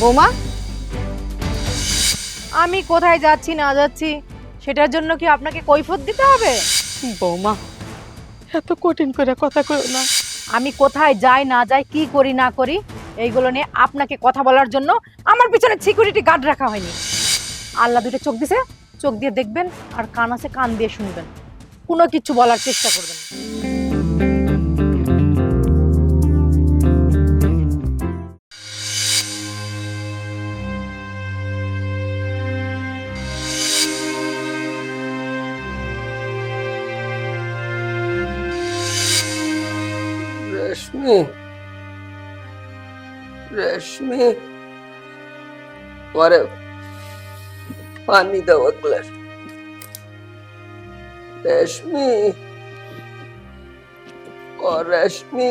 বৌমা? আমি কোথায় যাচ্ছি না যাচ্ছি সেটার জন্য কি আপনাকে কৈফত দিতে হবে? বৌমা এত কঠিন করে কথা কইও না। আমি কোথায় যাই না যাই কি করি না করি এইগুলো নিয়ে আপনাকে কথা বলার জন্য আমার পিছনে সিকিউরিটি গার্ড রাখা হয়নি। আল্লাহ দুটো চোখ দিছে চোখ দিয়ে দেখবেন আর কান আছে কান দিয়ে শুনবেন। কোনো কিছু বলার চেষ্টা করবেন না। রেশমি মারে পানি দাও এক গ্লাস রেশমি ও রেশমি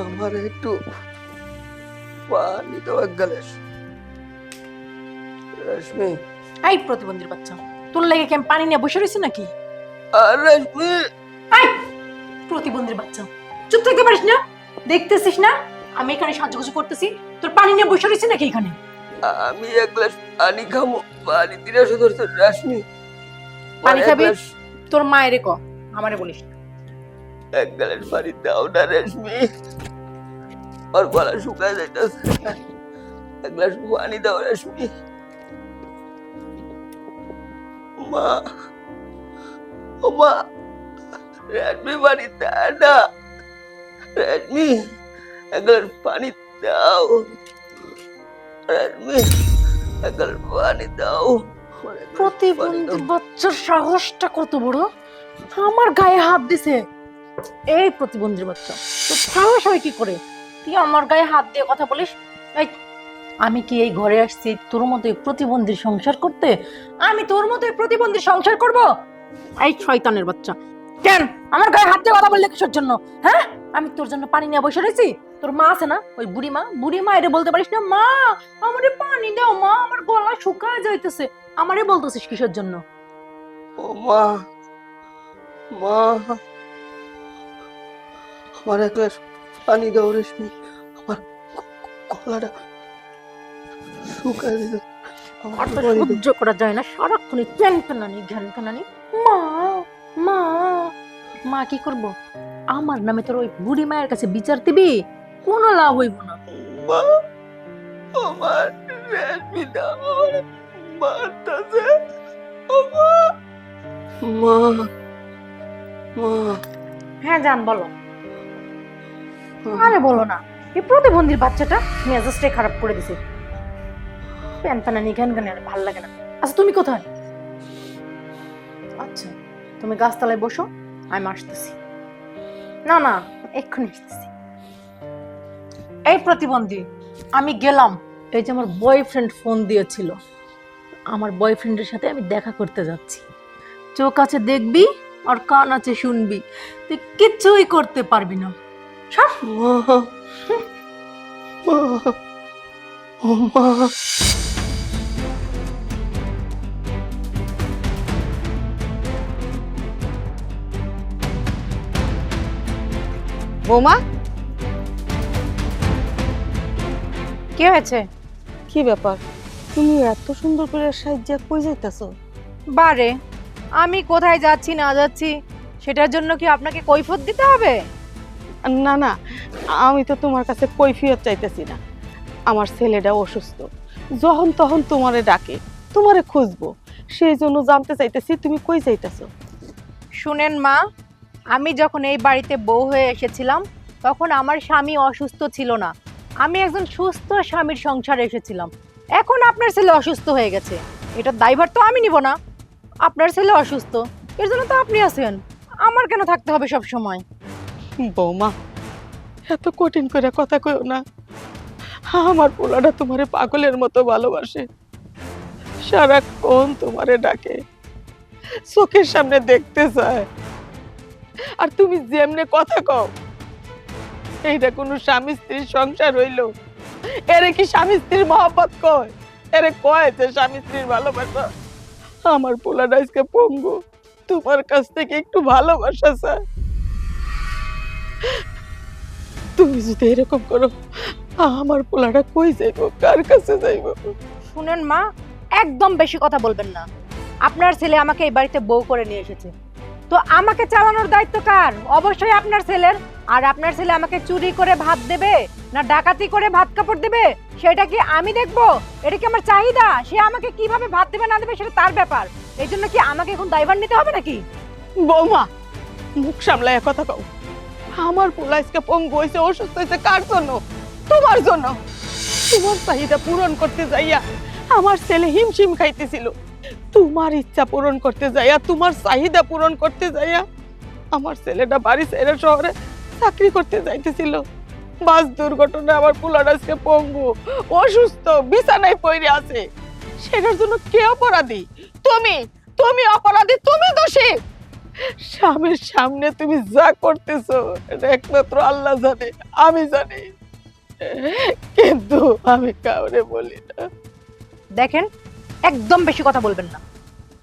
আমার একটু পানি দাও এক গ্লাস রেশমি। এই প্রতিবন্ধীর বাচ্চা তোর লেগে কি আমি পানি নিয়ে বসে রয়েছি নাকি? আর রেশমি। এই প্রতিবন্ধীর বাচ্চা চুপ থাকতে পারিস না দেখতেছিস না? আমি এখানে সাহায্য করতেছি। তোর পানি নিয়ে বসে রয়েছি নাকি এখানে? আমি এক গ্লাস পানি খামো পানি দিলে শুধু রেশমি পানি আমার এক খাবি? তোর মায়েরে ক আমারে বলিস এক গ্লাস পানি দাও না রেশমি আর গলা শুকায় যাইতেছে। এক গ্লাস পানি দাও রেশমি মা ও মা রেশমি পানি দাও না। রেশমি এক গ্লাস পানি দাও রেশমি এক পানি দাও প্রতিবন্ধী বাচ্চার সাহসটা কত বড়? আমার গায়ে হাত দিছে। এই প্রতিবন্ধীর বাচ্চা তোর সাহস হয় কি করে? তুই আমার গায়ে হাত দিয়ে কথা বলিস? আমি কি এই ঘরে আসছি তোর মতো প্রতিবন্ধীর সংসার করতে? আমি তোর মতো প্রতিবন্ধীর সংসার করব? এই শয়তানের বাচ্চা। কেন? আমার গায়ে হাত দিয়ে কথা বললে কিসের জন্য? হ্যাঁ? আমি তোর জন্য পানি নিয়ে বসে রয়েছি? তোর মা আছে না? ওই বুড়ি মা বুড়ি মা এটা বলতে পারিস না? মা আমারে পানি দাও মা আমার গলা শুকায় যাইতেছে। আমারে বলতেছিস কিসের জন্য? ও মা মা আমার এক গ্লাস পানি দাও রেশমি। আমার গলাটা শুকায় সহ্য করা যায় না। সারাক্ষণই প্যান ঘ্যান মা মা মা কি করব? আমার নামে তোর ওই বুড়ি মায়ের কাছে বিচার দিবি? কোনো লাভ হইব না। মা আমার রেশমি আমার মারতাছে। মা। মা মা। হ্যাঁ জান বলো। আরে বলো না। এই প্রতিবন্ধীর বাচ্চাটা মেজাজটাই খারাপ করে দিছে। প্যান প্যানানি ঘ্যান ঘ্যান আর ভালো লাগে না। আচ্ছা তুমি কোথায়? আচ্ছা তুমি গাছতলায় বসো আমি আসতেছি। না না এক্ষুনি আসতেছি। এই প্রতিবন্ধী আমি গেলাম। এই যে আমার বয়ফ্রেন্ড ফোন দিয়েছিল আমার বয়ফ্রেন্ডের সাথে আমি দেখা করতে যাচ্ছি। চোখ আছে দেখবি আর কান আছে শুনবি। তুই কিচ্ছুই করতে পারবি না। সব বৌমা কি হয়েছে? কি ব্যাপার? তুমি এত সুন্দর করে সাহায্য কই যাইতাছো? বারে আমি কোথায় যাচ্ছি না যাচ্ছি সেটার জন্য কি আপনাকে কৈফত দিতে হবে? না না আমি তো তোমার কাছে কৈফিয়ত চাইতেছি না। আমার ছেলেটা অসুস্থ। যখন তখন তোমারে ডাকে তোমারে খুঁজবো। সেই জন্য জানতে চাইতেছি তুমি কই যাইতেছো? শুনেন মা আমি যখন এই বাড়িতে বউ হয়ে এসেছিলাম তখন আমার স্বামী অসুস্থ ছিল না। আমি একজন সুস্থ স্বামীর সংসারে এসেছিলাম। এখন আপনার ছেলে অসুস্থ হয়ে গেছে। এটার দায়ভার তো আমি নিব না। আপনার ছেলে অসুস্থ। এর জন্য তো আপনি আছেন। আমার কেন থাকতে হবে সব সময় বৌমা, এত কঠিন করে কথা কইও না। আমার পোলাটা তোমারে পাগলের মতো ভালোবাসে। সারাক্ষণ তোমারে ডাকে। চোখের সামনে দেখতে চায়। আর তুমি যেমনে কথা কও এইটা কোনো স্বামী স্ত্রীর সংসার হইল। এরে কি স্বামী স্ত্রীর মহব্বত কয়? এরে কয় যে স্বামী স্ত্রীর ভালোবাসা? আমার পোলাটা আজকে পঙ্গু, তোমার কাছ থেকে একটু ভালোবাসা চায়। তুমি যদি এরকম করো, আমার পোলাটা কই যাইব? কার কাছে যাইব? শুনেন মা, একদম বেশি কথা বলবেন না। আপনার ছেলে আমাকে এই বাড়িতে বউ করে নিয়ে এসেছে। তো আমাকে চালানোর দায়িত্ব কার? অবশ্যই আপনার ছেলের। আর আপনার ছেলে আমাকে চুরি করে ভাত দেবে না ডাকাতি করে ভাত কাপড় দেবে, সেটা কি আমি দেখব? এটা কি আমার চাহিদা? সে আমাকে কীভাবে ভাত দেবে, না দেবে, সেটা তার ব্যাপার। এই জন্য কি আমাকে এখন দায়ভার নিতে হবে নাকি? বৌমা, মুখ সামলায় কথা কও। আমার পোলা আজকে পঙ্গু হয়েছে, অসুস্থ হয়েছে, কার জন্য? তোমার জন্য। তোমার চাহিদা পূরণ করতে যাইয়া আমার ছেলে হিমশিম খাইতেছিল। তোমার ইচ্ছা পূরণ করতে যাইয়া, তোমার চাহিদা পূরণ করতে যাইয়া আমার ছেলেটা বাড়ি ছেড়ে শহরে চাকরি করতে যাইতেছিল। বাস দুর্ঘটনায় আমার পোলার আজকে পঙ্গু, অসুস্থ, বিছানায় পড়ে আছে। সেটার জন্য কে অপরাধী? তুমি তুমি অপরাধী, তুমি দোষী। স্বামীর সামনে তুমি যা করতেছো, এটা একমাত্র আল্লাহ জানে, আমি জানি। কিন্তু আমি কাউরে বলি না। দেখেন একদম বেশি কথা বলবেন না।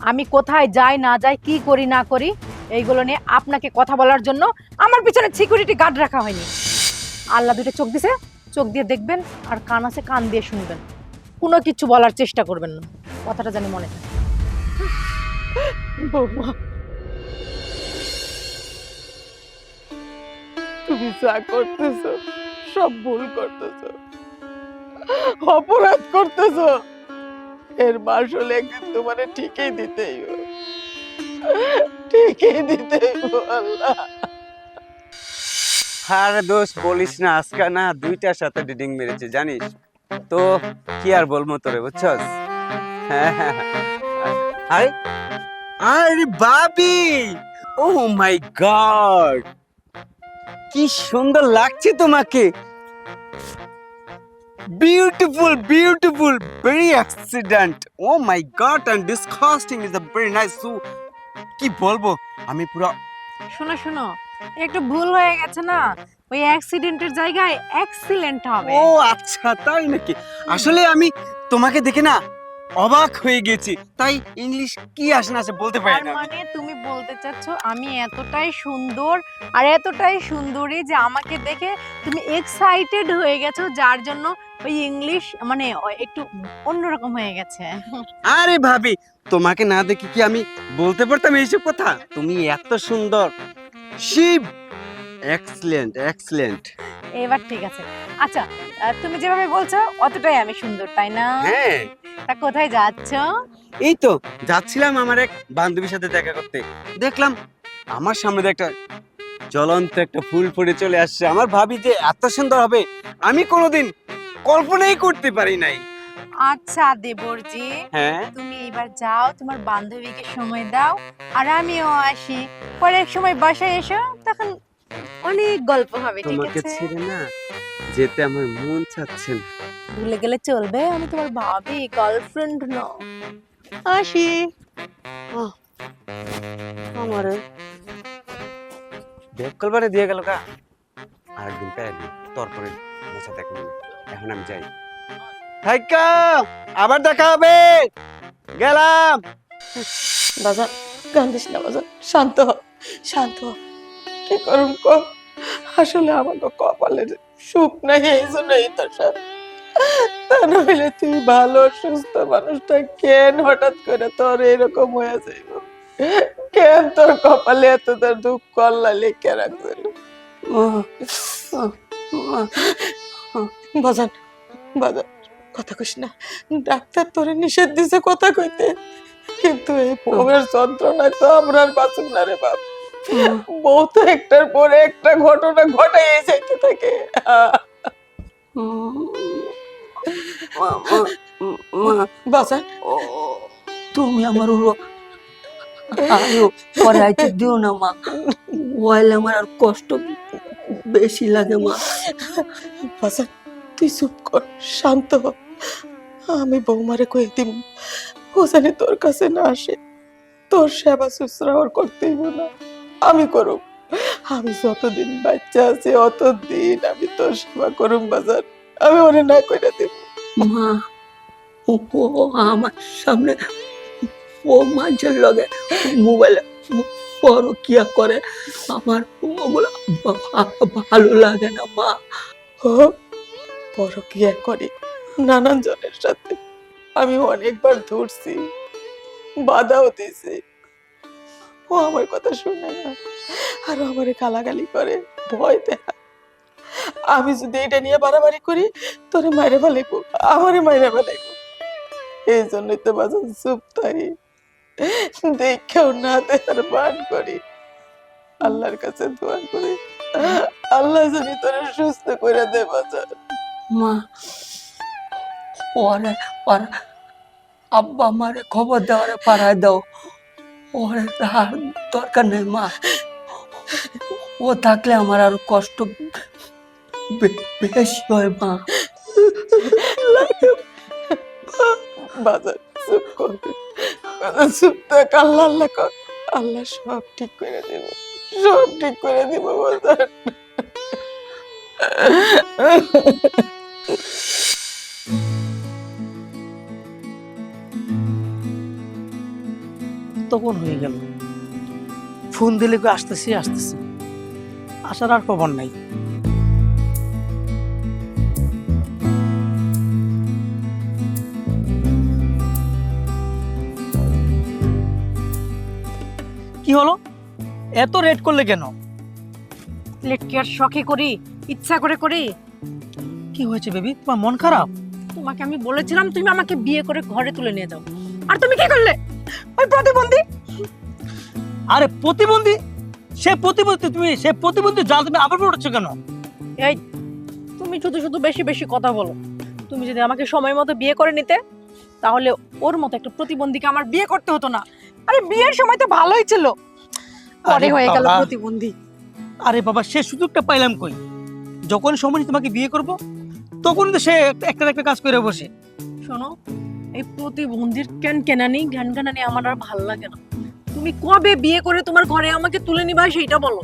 আমি কোথায় যাই, না যাই, কি করি, না করি, এইগুলো নিয়ে আপনাকে কথা বলার জন্য আমার পিছনে সিকিউরিটি গার্ড রাখা হয়নি। আল্লাহ দুটো চোখ দিছে, চোখ দিয়ে দেখবেন আর কান আছে কান দিয়ে শুনবেন। কোনো কিছু বলার চেষ্টা করবেন না। কথাটা জানি মনে থাকে। তুমি যা করতেছো, সব ভুল করতেছো। অপরাধ করতেছো। এর মাসুল একদিন তোমার ঠিকই দিতেই ঠিকই দিতেই হবে, আল্লাহ। আরে দোষ বলিস না আজকে না দুইটার সাথে ডিডিং মেরেছে জানিস? তো কি আর বলব তোরে বুঝছস? হ্যাঁ, হ্যাঁ, হ্যাঁ। আরে আরে বাবি! ও মাই গড কি সুন্দর লাগছে তোমাকে। Beautiful beautiful very accident oh my god, and disgusting is a very nice so কি বলব? আমি পুরো শোনো শোনো একটু ভুল হয়ে গেছে না? ওই অ্যাক্সিডেন্টের জায়গায় অ্যাক্সিলেন্ট হবে। ও আচ্ছা তাই নাকি? আসলে আমি তোমাকে দেখে না অবাক হয়ে গেছি। তাই ইংলিশ কি আসে না আসে বলতে পারি না মানে তুমি বলতে চাচ্ছ আমি এতটাই সুন্দর আর এতটাই সুন্দরী যে আমাকে দেখে তুমি এক্সাইটেড হয়ে গেছো যার জন্য ওই ইংলিশ মানে একটু অন্যরকম হয়ে গেছে। আরে ভাবি তোমাকে না দেখে কি আমি বলতে পারতাম এইসব কথা? তুমি এত সুন্দর। শিব! এক্সিলেন্ট এক্সিলেন্ট এবার ঠিক আছে। আচ্ছা তুমি যেভাবে বলছো অতটাই আমি সুন্দর তাই না? হ্যাঁ। তা কোথায় যাচ্ছ? এই তো যাচ্ছিলাম আমার এক বান্ধবীর সাথে দেখা করতে। দেখলাম আমার সামনে দিয়ে একটা জ্বলন্ত একটা ফুল ফুটে চলে আসছে। আমার ভাবি যে এত সুন্দর হবে আমি কোনোদিন কল্পনাই করতে পারি নাই। আচ্ছা দেবরজি হ্যাঁ? তুমি এবার যাও তোমার বান্ধবীকে সময় দাও আর আমিও আসি। পরে এক সময় বাসায় এসো তখন অনেক গল্প হবে ঠিক আছে? তোমাকে ছেড়ে না যেতে আমার মন চাচ্ছে না। ভুলে গেলে চলবে আমি তোমার ভাবি গার্লফ্রেন্ড না। আসি। আমারে। বেকল বারে দিয়ে গেল কা আরেকদিন পেয়ে দিই তারপরে মোছা দেখ এখন আমি যাই। থাইকা আবার দেখা হবে। গেলাম। বাজার কান্দিস না বাজার। শান্ত হ শান্ত হ। কি করুম ক? আসলে আমাকে কপালের সুখ নাই, এই জন্য এই দশা তা নইলে তুই ভালো সুস্থ মানুষটা কেন হঠাৎ করে তোর এরকম হয়ে যাইব? কেন তোর কপালে এত তোর দুঃখ আল্লাহ লিখে রাখছিল বাজান বাজান, কথা কইস না। ডাক্তার তোরে নিষেধ দিছে কথা কইতে। কিন্তু এই বউয়ের যন্ত্রণায় তো আমরা আর বাঁচুম না রে বাপ। বউ তো একটার পরে একটা ঘটনা ঘটাই যাইতে থাকে তুমি আমার আরও দিও না মা। ওয়াইলে আমার আর কষ্ট বেশি লাগে মা। বাজান তুই চুপ কর শান্ত হ। আমি বৌমারে কয়ে দিব ও জানি তোর কাছে না আসে। তোর সেবা শুশ্রা ওর করতেই না। আমি করুম। আমি যতদিন বাচ্চা আছে অতদিন আমি তোর সেবা করুম বাজার। আমি ওরে না কইরা দেব। মা ও আমার সামনে ও মাঝের লগে মোবাইলে পরকিয়া করে। আমার ওগুলো ভালো লাগে না মা। ও পরকিয়া করে নানান জনের সাথে। আমি অনেকবার ধরছি বাধাও দিছি ও আমার কথা শুনে না। আর আমারে গালাগালি করে, ভয় দেয়। আমি যদি এটা নিয়ে বাড়াবাড়ি করি, তোরে মাইরে ফেলাইবো, আমারে মাইরে ফেলাইবো। এই জন্যই তো বাজান চুপ থাকি। দেখেও না দেখার বান করি। আল্লাহর কাছে দোয়া করি। আল্লাহ জানি তোরে সুস্থ করে দে বাজার মা, ওরে ওর আব্বা আমারে খবর দেওয়ারে পাড়ায় দাও। ওরে আর দরকার নেই, মা। ও থাকলে আমার আর কষ্ট বেশি হয়, মা। বাজার চুপ কর বাজার চুপ থাক, আল্লাহ আল্লাহ কর। আল্লাহ সব ঠিক করে দেব। সব ঠিক করে দিব, বাজার। তখন হয়ে গেল। ফোন দিলে কই আসতেছি আসতেছি। আসার আর খবর নাই। কি হলো? এত রেট করলে কেন? লেট কি আর শখে করি ইচ্ছা করে করি? কি হয়েছে বেবি? তোমার মন খারাপ? তোমাকে আমি বলেছিলাম তুমি আমাকে বিয়ে করে ঘরে তুলে নিয়ে যাও। আর তুমি কি করলে? ওই প্রতিবন্ধী। আরে প্রতিবন্ধী? সে প্রতিবন্ধী তুমি সে প্রতিবন্ধী জাল তুমি আবার পড়ছো কেন? এই তুমি শুধু শুধু বেশি বেশি কথা বলো। তুমি যদি আমাকে সময় মতো বিয়ে করে নিতে তাহলে ওর মতো একটা প্রতিবন্ধীকে আমার বিয়ে করতে হতো না। আরে বিয়ের সময় তো ভালোই ছিল। পরে হয়ে গেল প্রতিবন্ধী। আরে বাবা সে সুযোগটা পাইলাম কই? যখন সময় তোমাকে বিয়ে করব তখন তো সে একটা একটা কাজ করে বসে। শোনো এই প্রতিবন্ধীর কেন কেনানি জ্ঞান কেনানি আমার আর ভালো লাগে না। তুমি কবে বিয়ে করে তোমার ঘরে আমাকে তুলে নিবা সেইটা বলো।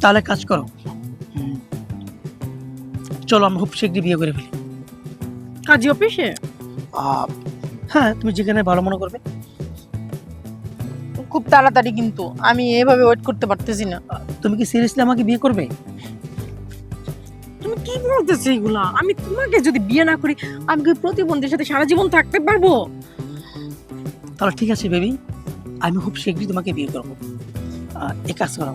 তাহলে কাজ করো। চলো আমরা খুব শীঘ্রই বিয়ে করে ফেলি। কাজী অফিসে? আহ, হ্যাঁ তুমি যেখানে ভালো মনে করবে। খুব তাড়াতাড়ি কিন্তু আমি এভাবে ওয়েট করতে পারতেছি না। তুমি কি সিরিয়াসলি আমাকে বিয়ে করবে? কি বলতেছো এগুলা? আমি তোমাকে যদি বিয়ে না করি আমি কি প্রতিবন্ধীর সাথে সারা জীবন থাকতে পারব? তাহলে ঠিক আছে বেবি আমি খুব শীঘ্রই তোমাকে বিয়ে করব। এক কাজ করো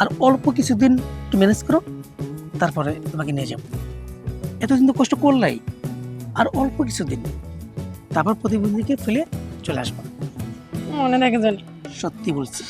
আর অল্প কিছুদিন একটু ম্যানেজ করো তারপরে তোমাকে নিয়ে যাব। এতদিন তো কষ্ট করলাই আর অল্প কিছুদিন তারপর প্রতিবন্ধীকে ফেলে চলে আসব। মনে থাকে জানি সত্যি বলছি।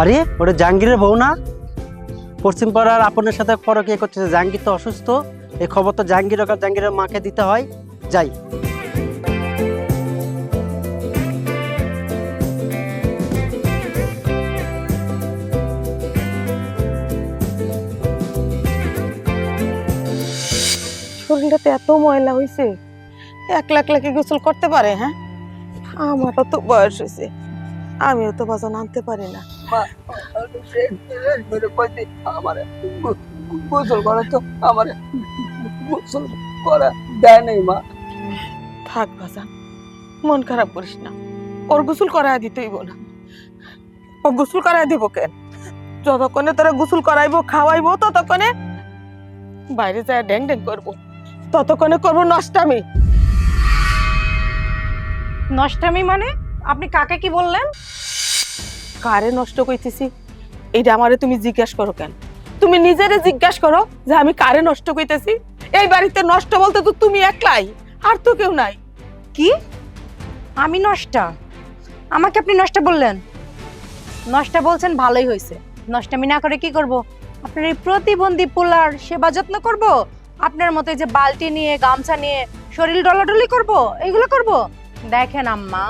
আরে, ওটা জাহাঙ্গীরের বউ না? পশ্চিম পাড়ার আপনার সাথে পরকিয়া করতেছে জাহাঙ্গীর তো অসুস্থ। এই খবর তো জাহাঙ্গীর জাহাঙ্গীরের মাকে দিতে হয়। যাই। শরীরটাতে এত ময়লা হয়েছে এক লাখ লাখে গোসল করতে পারে হ্যাঁ? আমারও তো বয়স হয়েছে আমিও তো বাজান আনতে পারি না। থাক মন খারাপ করিস না। ওর গোসল করায় দিতেইব না ও দিব কেন? যতক্ষণে তোরা গোসল করাইবো, খাওয়াইবো, ততক্ষণে বাইরে যায় ড্যাং ড্যাং করব। ততক্ষণে করব নষ্টামি। নষ্টামি মানে? আপনি কাকে কি বললেন? কারে নষ্ট কইতেছি? এইটা আমারে তুমি জিজ্ঞাসা করো কেন? তুমি নিজেরে জিজ্ঞাসা করো যে আমি কারে নষ্ট কইতেছি? এই বাড়িতে নষ্ট বলতে তো তুমি একলাই, আর তো কেউ নাই। কি? আমি নষ্টা? আমাকে আপনি নষ্ট বললেন? নষ্টা বলছেন ভালোই হয়েছে নষ্টামি না করে কি করব? আপনার এই প্রতিবন্ধী পোলার সেবা যত্ন করব? আপনার মতো যে বালতি নিয়ে, গামছা নিয়ে শরীর ডলাডলি করব? এইগুলো করব? দেখেন আম্মা,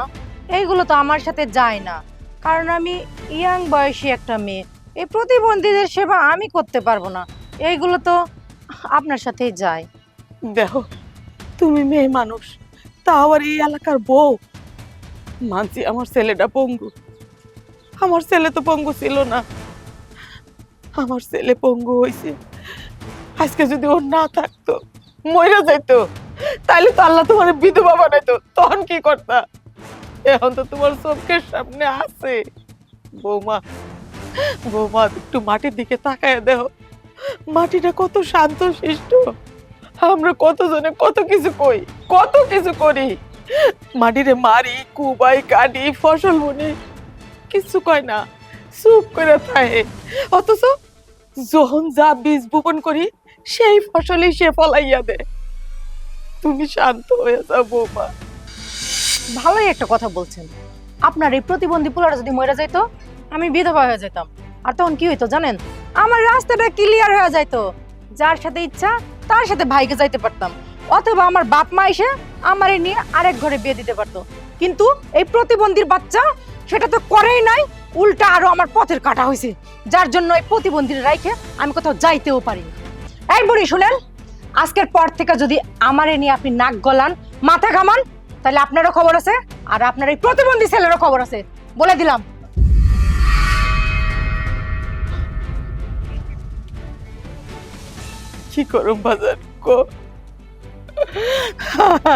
এইগুলো তো আমার সাথে যায় না। কারণ আমি ইয়াং বয়সী একটা মেয়ে। এই প্রতিবন্ধীদের সেবা আমি করতে পারব না। এইগুলো তো আপনার সাথেই যায়। দেখো, তুমি মেয়ে মানুষ তা আবার এই এলাকার বউ। মানছি আমার ছেলেটা পঙ্গু। আমার ছেলে তো পঙ্গু ছিল না। আমার ছেলে পঙ্গু হয়েছে আজকে যদি ওর না থাকতো মরে যাইতো। তাইলে তো আল্লাহ তোমার বিধবা বানাইতো। তখন কি করতা? এখন তো তোমার চোখের সামনে আছে। বৌমা বৌমা, একটু মাটির দিকে তাকায় দেখো। মাটিটা কত শান্ত শিষ্ট আমরা কতজনে কত কিছু কই, কত কিছু করি। মাটিরে মারি, কুবাই, কাটি, ফসল বুনি, কিছু কয় না, চুপ করে থাকে। অথচ যখন যা বীজ বপন করি, সেই ফসলই সে ফলাইয়া দে তুমি শান্ত হয়ে যাও, বৌমা। ভালোই একটা কথা বলছেন। আপনার এই প্রতিবন্ধী পোলাটা যদি মরে যাইতো, আমি বিধবা হয়ে যেতাম। আর তখন কি হইতো জানেন? আমার রাস্তাটা ক্লিয়ার হয়ে যাইতো। যার সাথে ইচ্ছা, তার সাথে ভাইকে যাইতে পারতাম। অথবা আমার বাপ মা এসে আমার নিয়ে আরেক ঘরে বিয়ে দিতে পারতো। কিন্তু এই প্রতিবন্ধীর বাচ্চা, সেটা তো করেই নাই, উল্টা আরও আমার পথের কাটা হয়েছে যার জন্য এই প্রতিবন্ধীর রাইখে আমি কোথাও যাইতেও পারি এই বুড়ি শুনেন আজকের পর থেকে যদি আমারে নিয়ে আপনি নাক গলান, মাথা ঘামান তাহলে আপনারও খবর আছে আর আপনার এই প্রতিবন্ধী ছেলেরও খবর আছে। বলে দিলাম। কি করুম বাজার কো?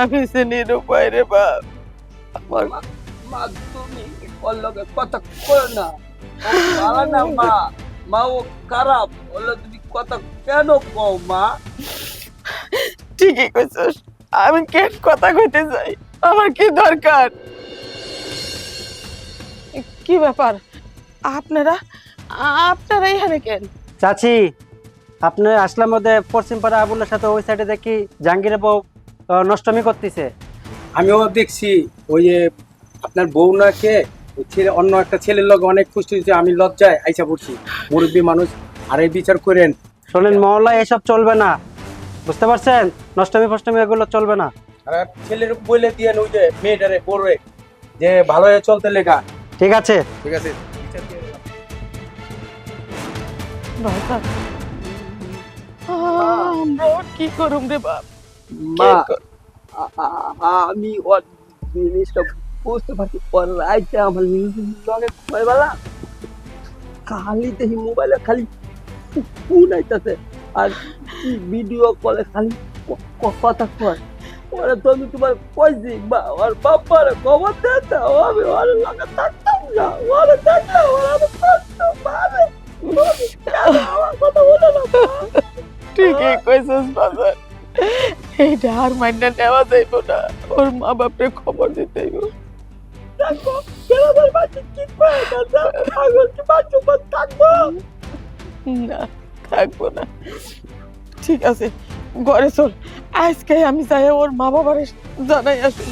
আমি সে নিরুপায় রে বাপ। আমার মা তুমি ওর লগে কথা না। ভালো না মা মা ও খারাপ। তুমি কথা কেন কও মা? ঠিকই কইছস আমি কেন কথা কইতে যাই? আমার কি দরকার? কি ব্যাপার? আপনারা আপনারা এখানে কেন? চাচি আপনি আসলাম মধ্যে পশ্চিমপাড়া আবুলের সাথে ওই সাইডে দেখি জাহাঙ্গীরের বউ নষ্টমী করতেছে। আমিও দেখছি ওই যে আপনার বউ না কে ওই ছেলে অন্য একটা ছেলের লগে অনেক খুশি হয়েছে আমি লজ্জায় আইসা পড়ছি। মুরব্বী মানুষ আর এই বিচার করেন। শোনেন মহল্লায় এসব চলবে না। বুঝতে পারছেন? নষ্টমী ফষ্টমী এগুলো চলবে না। আর ছেলের বলে দিয়ে ওই যে মেয়েটারে পড়বে যে ভালো হয়ে চলতে লেখা। ঠিক আছে। ঠিক আছে। আমরা কি করুম রে বাপ? মা আ- আ- আমি ওর জিনিসটা বুঝতে পারছি। ওর রাইতে আমার লগে খালি দেখি মোবাইলে খালি ফোন আইতাছে আর ভিডিও কলে খালি কথা কয়। ওরা তো আমি তোমার কইছি বা ওর বাবার খবর ও আমি ওর লগে থাকতাম না ওরা থাকতাম ওরা আমি না মা। ঠিকই কইছস বাজার এইটা আর মাইনা নেওয়া যাইব না ওর মা বাপরে খবর দিতে হইব। বাড়ি কি করে দাদা পাগল কি বাচ্চা থাকব? না থাকব না। ঠিক আছে, ঘরে চল। আজকে আমি যাই ওর মা বাবারে জানাই আসি।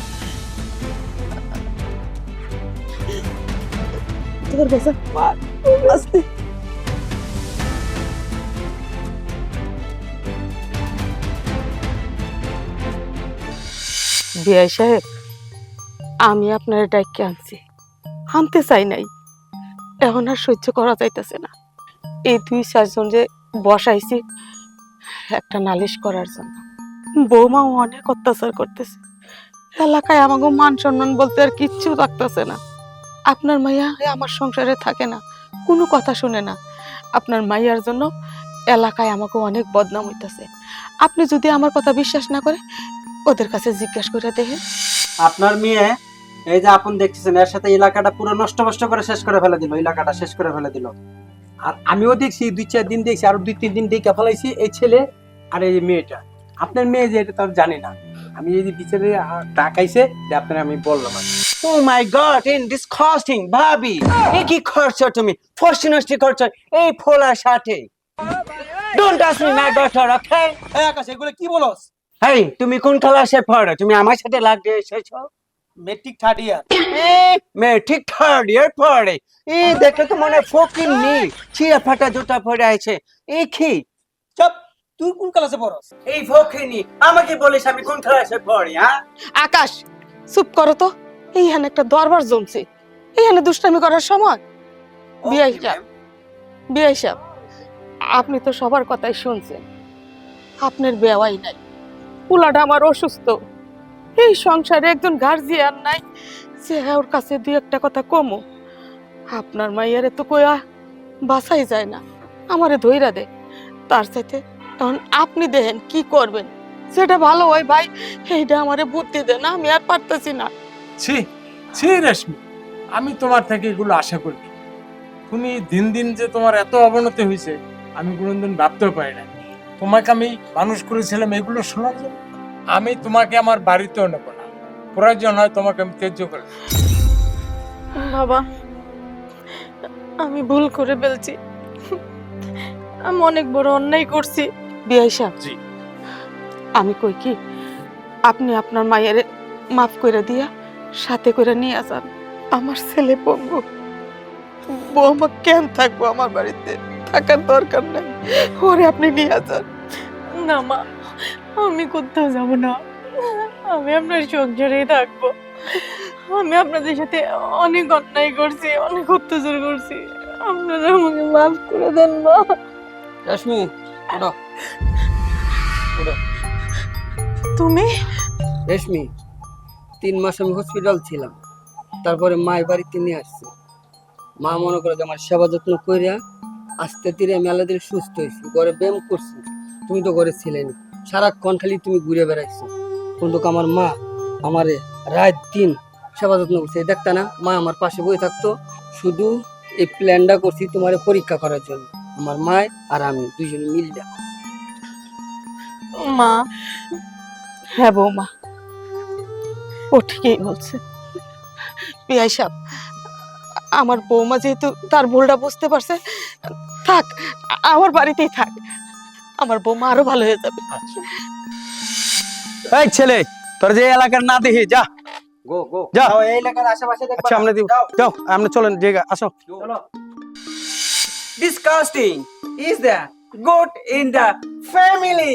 আমি আপনার ডাইকে আনছি। আনতে চাই নাই। এখন আর সহ্য করা যাইতেছে না। এই দুই চারজন যে বসাইছি একটা নালিশ করার জন্য। বৌমাও অনেক অত্যাচার করতেছে। এলাকায় আমাকে মান সম্মান বলতে আর কিচ্ছু রাখতেছে না। আপনার মাইয়া আমার সংসারে থাকে না কোনো কথা শুনে না। আপনার মাইয়ার জন্য এলাকায় আমাকে অনেক বদনাম হইতেছে। আপনি যদি আমার কথা বিশ্বাস না করে ওদের কাছে জিজ্ঞাসা করে দেখেন। আপনার মেয়ে এই যে আপন দেখতেছেন এর সাথে এলাকাটা পুরো নষ্ট নষ্ট করে শেষ করে ফেলে দিল এলাকাটা শেষ করে ফেলে দিল। আর আমিও দেখছি দুই চার দিন দেখছি আরও দুই তিন দিন দেখে ফেলাইছি এই ছেলে আর এই মেয়েটা। আপনার মেয়ে যে এটা তো আর জানি না। আমি এই যে বিচারে টাকাইছে আপনার আমি বললাম oh my god in disgusting ভাবি। এ কি করছ তুমি? নষ্টি করছ? এই ফোলার সাথে। Don't ask me my daughter okay এই আকাশ এগুলো কি বলস? হেই তুমি কোন ক্লাসে পড়ো? তুমি আমার সাথে লাগিয়ে এসেছ? মেট্রিক থার্ড ইয়ার মে ঠিক থার্ড ইয়ার পড়ে। এই দেখে তো মনে ফকির নেই ছিঁড়া ফাটা জুতা পরে আছে। এ কি? চপ তুই কোন ক্লাসে পড়স? এই ফকিনি আমাকে বলিস আমি কোন ক্লাসে পড়ি হ্যাঁ? আকাশ চুপ করো তো। এইখানে একটা দরবার জমছে। এখানে দুষ্টামি করার সময়। বিআই সাহেব। বিআই সাহেব আপনি তো সবার কথাই শুনছেন। আপনার বেওয়াই নাই। পোলাটা আমার অসুস্থ। এই সংসারে একজন গার্জিয়ান নাই। যে ওর কাছে দুই একটা কথা কমো, আপনার মাইয়ারে তো কয়া বাসাই যায় না, আমারে ধৈরা দে। তার সাথে তখন আপনি দেখেন কি করবেন। সেটা ভালো হয় ভাই, এইটা আমারে বুদ্ধি দেন, আমি আর পারতেছি না। ছি ছি রেশমি, আমি তোমার থেকে এগুলো আশা করি। তুমি দিন দিন যে তোমার এত অবনতি হয়েছে আমি কোনোদিন ভাবতেও পারি না তোমাকে আমি মানুষ করেছিলাম এগুলো শোনার জন্য। আমি তোমাকে আমার বাড়িতেও নেব না। প্রয়োজন হয় তোমাকে আমি ত্যায্য করে বাবা আমি ভুল করে ফেলছি। আমি অনেক বড় অন্যায় করছি। বিয়াই সাহেব জি। আমি কই কি? আপনি আপনার মায়ের মাফ করে দিয়া সাথে করে নিয়ে যান। আমার ছেলে পঙ্গু। বৌমা কেন থাকব আমার বাড়িতে? থাকার দরকার নাই। ওরে আপনি নিয়ে যান। না মা। আমি কোথাও যাব না। আমি আপনার চোখ সংসারেই থাকব। আমি আপনাদের সাথে অনেক অন্যায় করছি অনেক অত্যাচার করছি। আপনারা আমাকে মাফ করে দেন মা। রেশমি ওটা তুমি? রেশমি তিন মাস আমি হসপিটাল ছিলাম। তারপরে মায়ের বাড়িতে নিয়ে আসছি। মা মনে করে যে আমার সেবা যত্ন করিয়া আস্তে ধীরে দিলে সুস্থ হয়েছি ঘরে ব্যায়াম করছি। তুমি তো ঘরে ছিলে না সারাক্ষণ খালি তুমি ঘুরে বেড়াইছো। কিন্তু আমার মা, আমারে রাত দিন সেবা যত্ন করছে। দেখতা না মা আমার পাশে বই থাকতো। শুধু এই প্ল্যানটা করছি তোমার পরীক্ষা করার জন্য। আমার মায় আর আমি দুজনে মিললে মা হ্যাঁ বৌমা। ও ঠিকই বলছে। পিয়াই সাহেব আমার বৌমা যেহেতু তার ভুলটা বুঝতে পারছে, থাক, আমার বাড়িতেই থাক। আমার বৌমা আরও ভালো হয়ে যাবে। এই ছেলে তোর যে এলাকার না দেখি যা। গো গো। যা। যাও, এই এলাকার আশেপাশে দেখবা আচ্ছা আমরা যাও, যাও আমরা চলেন জায়গা আসো। চলো disgusting. Is the goat in the family?